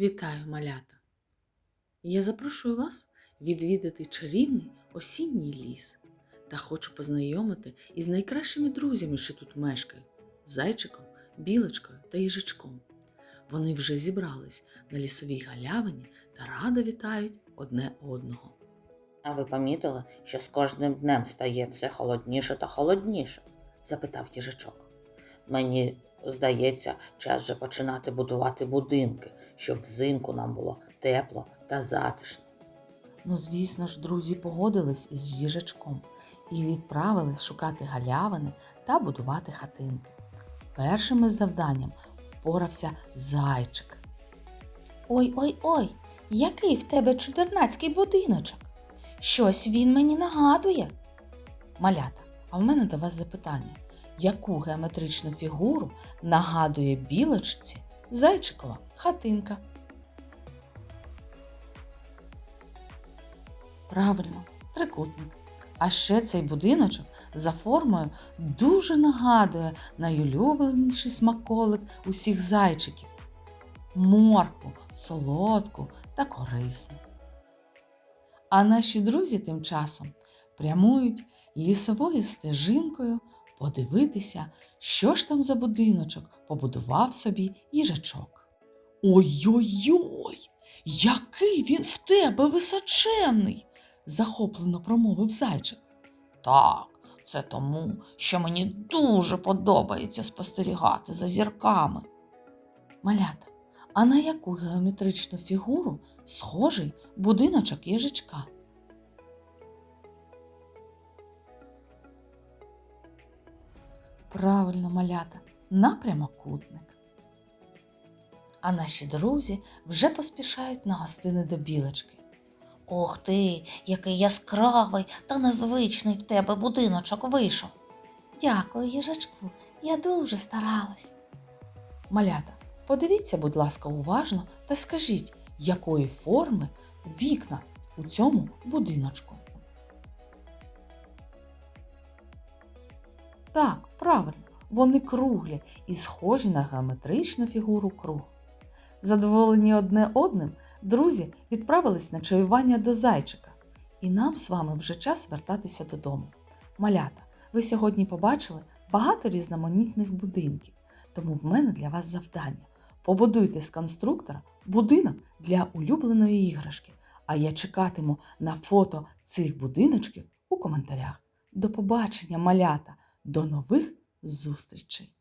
Вітаю, малята! Я запрошую вас відвідати чарівний осінній ліс та хочу познайомити із найкращими друзями, що тут мешкають зайчиком, білочкою та їжачком. Вони вже зібрались на лісовій галявині та радо вітають одне одного. А ви помітили, що з кожним днем стає все холодніше та холодніше? запитав їжачок. Мені здається, час вже починати будувати будинки, щоб взимку нам було тепло та затишно. Ну, звісно ж, друзі погодились із їжачком і відправились шукати галявини та будувати хатинки. Першим із завданням впорався зайчик. Ой ой ой, який в тебе чудернацький будиночок. Щось він мені нагадує. Малята, а в мене до вас запитання: яку геометричну фігуру нагадує білочці зайчикова хатинка? Правильно, трикутник. А ще цей будиночок за формою дуже нагадує найулюбленіший смаколик усіх зайчиків моркву, солодку та корисну. А наші друзі тим часом прямують лісовою стежинкою подивитися, що ж там за будиночок побудував собі їжачок. Ой-ой-ой, який він в тебе височенний! захоплено промовив зайчик. Так, це тому, що мені дуже подобається спостерігати за зірками. Малята, а на яку геометричну фігуру схожий будиночок їжачка? Правильно, малята, на прямокутник. А наші друзі вже поспішають на гостини до білочки. Ох ти, який яскравий та незвичний в тебе будиночок вийшов. Дякую, їжачку, я дуже старалась. Малята, подивіться, будь ласка, уважно та скажіть, якої форми вікна у цьому будиночку. Так, правильно, вони круглі і схожі на геометричну фігуру круг. Задоволені одне одним, друзі відправились на чаювання до зайчика. І нам з вами вже час вертатися додому. Малята, ви сьогодні побачили багато різноманітних будинків, тому в мене для вас завдання. Побудуйте з конструктора будинок для улюбленої іграшки, а я чекатиму на фото цих будиночків у коментарях. До побачення, малята! До нових зустрічей!